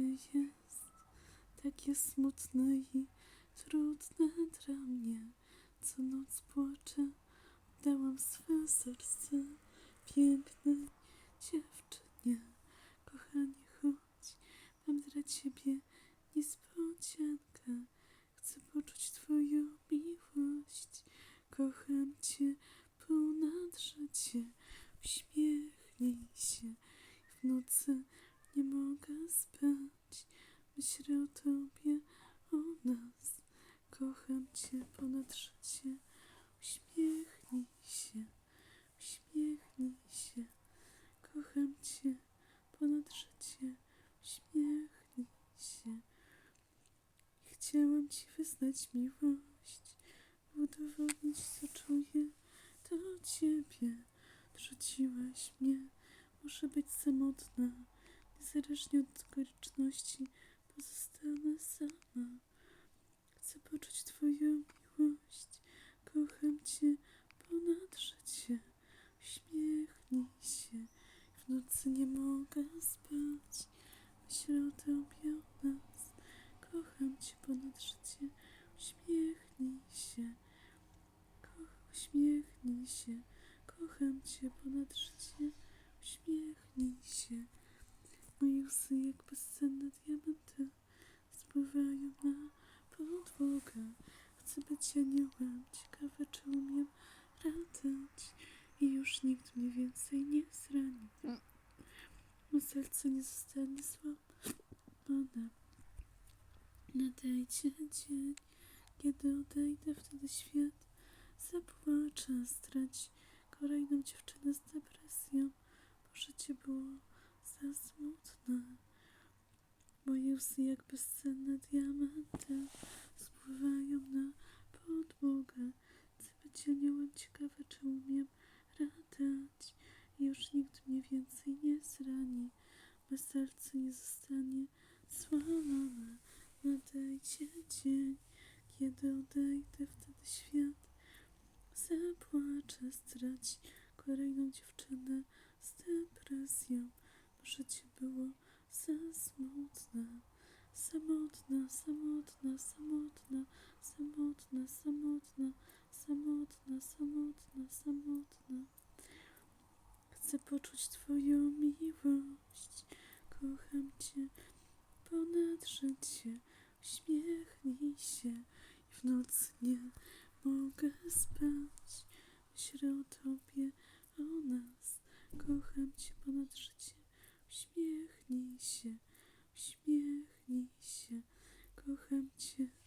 Życie jest takie smutne i trudne dla mnie. Co noc płaczę, dałam swe serce pięknej dziewczynie. Kochanie, chodź, mam dla ciebie niespodziankę. Chcę poczuć twoją miłość. Kocham cię ponad życie. Uśmiechnij się. W nocy nie mogę spać. Myślę o tobie, o nas. Kocham cię ponad życie. Uśmiechnij się. Uśmiechnij się. Kocham cię ponad życie. Uśmiechnij się. Chciałam ci wyznać miłość, udowodnić, co czuję do ciebie. Odrzuciłaś mnie, muszę być samotna, niezależnie od okoliczności, pozostanę sama. Chcę poczuć twoją miłość, kocham cię ponad życie. Uśmiechnij się, w nocy nie mogę spać, myślę o tobie, o nas. Kocham cię ponad życie, uśmiechnij się, uśmiechnij się, kocham cię ponad życie, uśmiechnij się. Moje łzy jak bezcenne diamenty spływają na podłogę. Chcę być aniołem, ciekawe czy umiem latać i już nikt mnie więcej nie zrani. Moje serce nie zostanie złamane. Nadejdzie dzień, kiedy odejdę, wtedy świat zapłacze, straci kolejną dziewczynę z depresją, bo życie było za smutne. Moje łzy jak bezcenne diamenty spływają na podłogę. Chcę być aniołem, ciekawe czy umiem latać i już nikt mnie więcej nie zrani. Me serce nie zostanie złamane. Nadejdzie dzień, kiedy odejdę, wtedy świat zapłacze, straci kolejną dziewczynę z depresją, bo życie było za smutne. Samotna, samotna, samotna, Chcę poczuć Twoją miłość. Kocham Cię ponad życie. Uśmiechnij się i w nocy nie mogę spać. Myślę o Tobie, o nas. Kocham Cię ponad życie. Uśmiechnij się, uśmiechnij się. Kocham Cię.